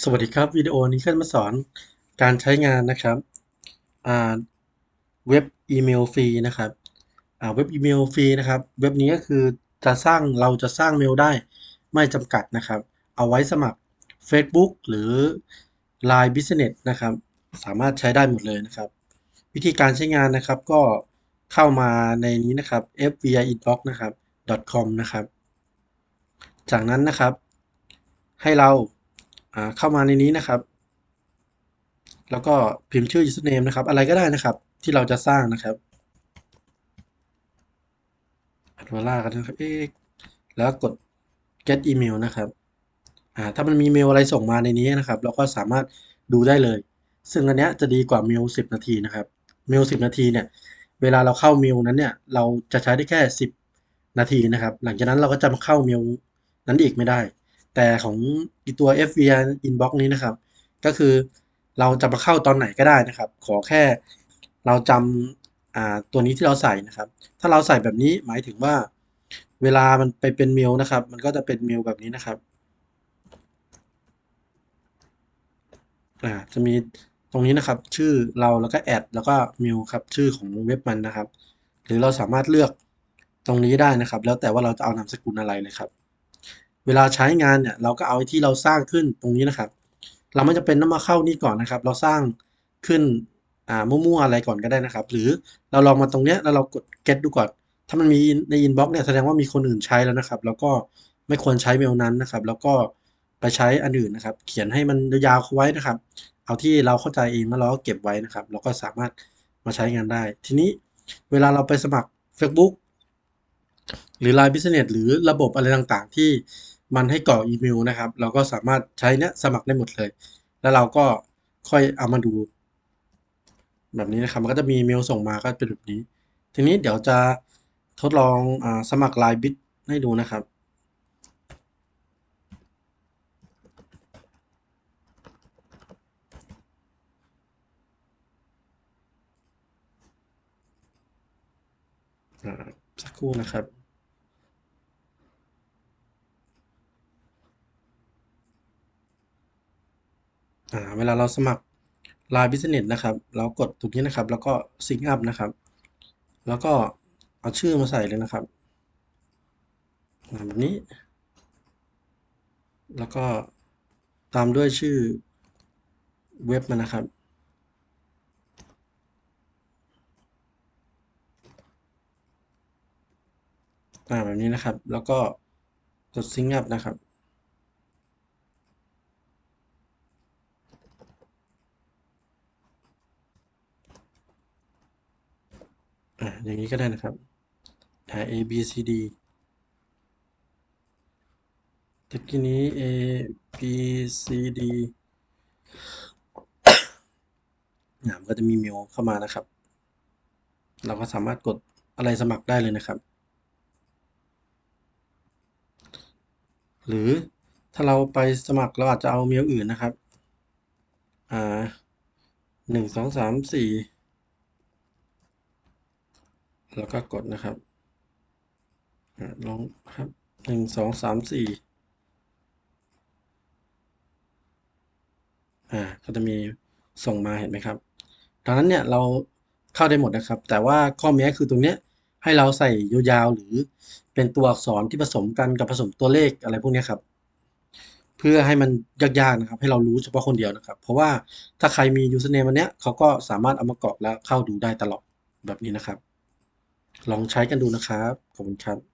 สวัสดีครับวิดีโอนี้ก็จะมาสอนการใช้งานนะครับเว็บอีเมลฟรีนะครับเว็บอีเมลฟรีนะครับ เว็บนี้ก็คือจะสร้างเราจะสร้างเมลได้ไม่จำกัดนะครับ เอาไว้สมัคร Facebook หรือ Line Business นะครับ สามารถใช้ได้หมดเลยนะครับ วิธีการใช้งานนะครับก็เข้ามาในนี้นะครับ fvinbox นะครับ .com นะครับ จากนั้นนะครับให้เรา เข้ามาในนี้นะครับ แล้วก็พิมพ์ชื่อ username นะครับ อะไรก็ได้นะครับ ที่เราจะสร้างนะครับอัดวาล่ากันนะครับเอ๊แล้วกด get email นะครับอ่าถ้ามันมีเมลอะไรส่งมาในนี้นะครับ เราก็สามารถดูได้เลย ซึ่งอันเนี้ยจะดีกว่าเมล10 นาทีนะครับ เมล10 นาทีเนี่ย เวลาเราเข้าเมลนั้นเนี่ย เราจะใช้ได้แค่ 10 นาทีนะครับ หลังจากนั้นเราก็จะมาเข้าเมลนั้นอีกไม่ได้ แต่ของตัว FVR inbox นี้นะครับ ก็คือเราจะมาเข้าตอนไหนก็ได้นะครับ ขอแค่เราจำตัวนี้ที่เราใส่นะครับ ถ้าเราใส่แบบนี้หมายถึงว่าเวลามันไปเป็นเมลนะครับ มันก็จะเป็นเมลแบบนี้นะครับจะมีตรงนี้นะครับ ชื่อเราแล้วก็แอดแล้วก็เมลครับชื่อของเว็บมันนะครับ หรือเราสามารถเลือกตรงนี้ได้นะครับ แล้วแต่ว่าเราจะเอานามสกุลอะไรเลยครับ เวลาใช้งานเนี่ยเราก็เอาไอ้ที่เราสร้างขึ้นตรงนี้นะครับ เราไม่จำเป็นต้องมาเข้านี่ก่อนนะครับ เราสร้างขึ้นอ่ามั่วๆอะไรก่อนก็ได้นะครับ หรือเราลองมาตรงเนี้ยแล้วเรากด get ดูก่อน ถ้ามันมีใน inbox เนี่ยแสดงว่ามีคนอื่นใช้แล้วนะครับ แล้วก็ไม่ควรใช้เมลนั้นนะครับ แล้วก็ไปใช้อันอื่นนะครับ เขียนให้มันยาวๆไว้นะครับ เอาที่เราเข้าใจเองแล้วเราก็เก็บไว้นะครับ เราก็สามารถมาใช้งานได้ ทีนี้เวลาเราไปสมัคร Facebook หรือ Line Business หรือระบบอะไรต่างๆ ที่มันให้กรอกอีเมลนะครับ เราก็สามารถใช้เนี้ยสมัครได้หมดเลย แล้วเราก็ค่อยเอามาดู แบบนี้นะครับ มันก็จะมีเมลส่งมาก็เป็นแบบนี้ ทีนี้เดี๋ยวจะทดลองอสมัคร Line Bit ให้ดูนะครับอ่า สักครู่นะครับอ่าเวลาเราสมัคร Line Business นะครับ เรากดตรงนี้นะครับ แล้วก็ Sync Up นะครับ แล้วก็เอาชื่อมาใส่เลยนะครับแบบนี้ แล้วก็ตามด้วยชื่อเว็บมันนะครับ อ่าแบบนี้นะครับ แล้วก็กด Sync Up นะครับ อ่าอย่างนี้ก็ได้นะครับอ่า A B C D ตะกี้นี้ A B C D อ่ามก็จะมีเมลเข้ามานะครับ เราก็สามารถกดอะไรสมัครได้เลยนะครับ หรือถ้าเราไปสมัครเราอาจจะเอาเมลอื่นนะครับ อ่าหนึ่งสองสามสี่แล้วก็กดนะครับอ่าลองครับหนึ่งสองสามสี่อ่าก็จะมีส่งมาเห็นไหมครับดังนั้นเนี่ยเราเข้าได้หมดนะครับ แต่ว่าข้อแม้คือตรงเนี้ย ให้เราใส่ยาวๆหรือเป็นตัวอักษรที่ผสมกันกับผสมตัวเลขอะไรพวกนี้ครับ เพื่อให้มันยากๆนะครับ ให้เรารู้เฉพาะคนเดียวนะครับ เพราะว่าถ้าใครมี username อันเนี้ยเขาก็สามารถเอามากรอกแล้วเข้าดูได้ตลอดแบบนี้นะครับ ลองใช้กันดูนะครับ ขอบคุณครับ